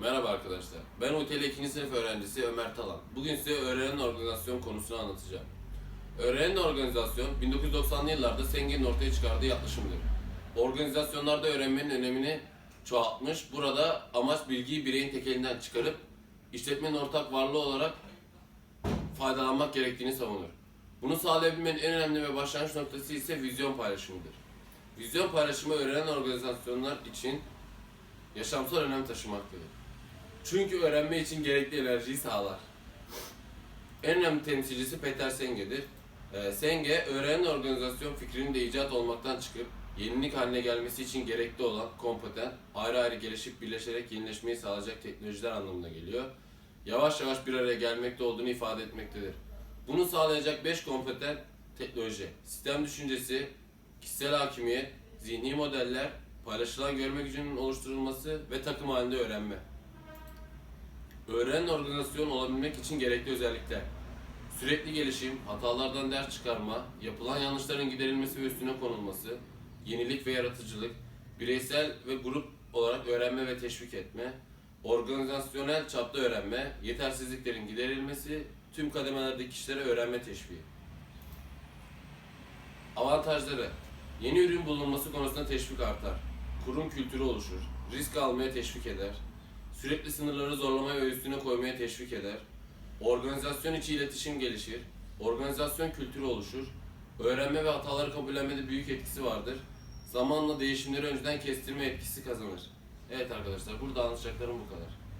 Merhaba arkadaşlar. Ben UTL 2. sınıf öğrencisi Ömer Talan. Bugün size öğrenen organizasyon konusunu anlatacağım. Öğrenen organizasyon 1990'lı yıllarda Sengen'in ortaya çıkardığı yaklaşımdır. Organizasyonlarda öğrenmenin önemini çoğaltmış. Burada amaç bilgiyi bireyin tek elinden çıkarıp işletmenin ortak varlığı olarak faydalanmak gerektiğini savunur. Bunu sağlayabilmenin en önemli ve başlangıç noktası ise vizyon paylaşımıdır. Vizyon paylaşımı öğrenen organizasyonlar için yaşamsal önem taşımaktadır. Çünkü öğrenme için gerekli enerjiyi sağlar. En önemli temsilcisi Peter Senge'dir. Ee, Senge, öğrenen organizasyon fikrinin de icat olmaktan çıkıp yenilik haline gelmesi için gerekli olan kompetent, ayrı ayrı gelişip birleşerek yenileşmeyi sağlayacak teknolojiler anlamına geliyor. Yavaş yavaş bir araya gelmekte olduğunu ifade etmektedir. Bunu sağlayacak 5 kompetent teknoloji, sistem düşüncesi, kişisel hakimiyet, zihni modeller, paylaşılan görme gücünün oluşturulması ve takım halinde öğrenme. Öğrenen organizasyon olabilmek için gerekli özellikler. Sürekli gelişim, hatalardan ders çıkarma, yapılan yanlışların giderilmesi ve üstüne konulması, yenilik ve yaratıcılık, bireysel ve grup olarak öğrenme ve teşvik etme, organizasyonel çapta öğrenme, yetersizliklerin giderilmesi, tüm kademelerdeki kişilere öğrenme teşviği. Avantajları Yeni ürün bulunması konusunda teşvik artar. Kurum kültürü oluşur. Risk almaya teşvik eder. Sürekli sınırları zorlamaya ve üstüne koymaya teşvik eder. Organizasyon içi iletişim gelişir. Organizasyon kültürü oluşur. Öğrenme ve hataları kabullenmede büyük etkisi vardır. Zamanla değişimleri önceden kestirme etkisi kazanır. Evet arkadaşlar burada anlatacaklarım bu kadar.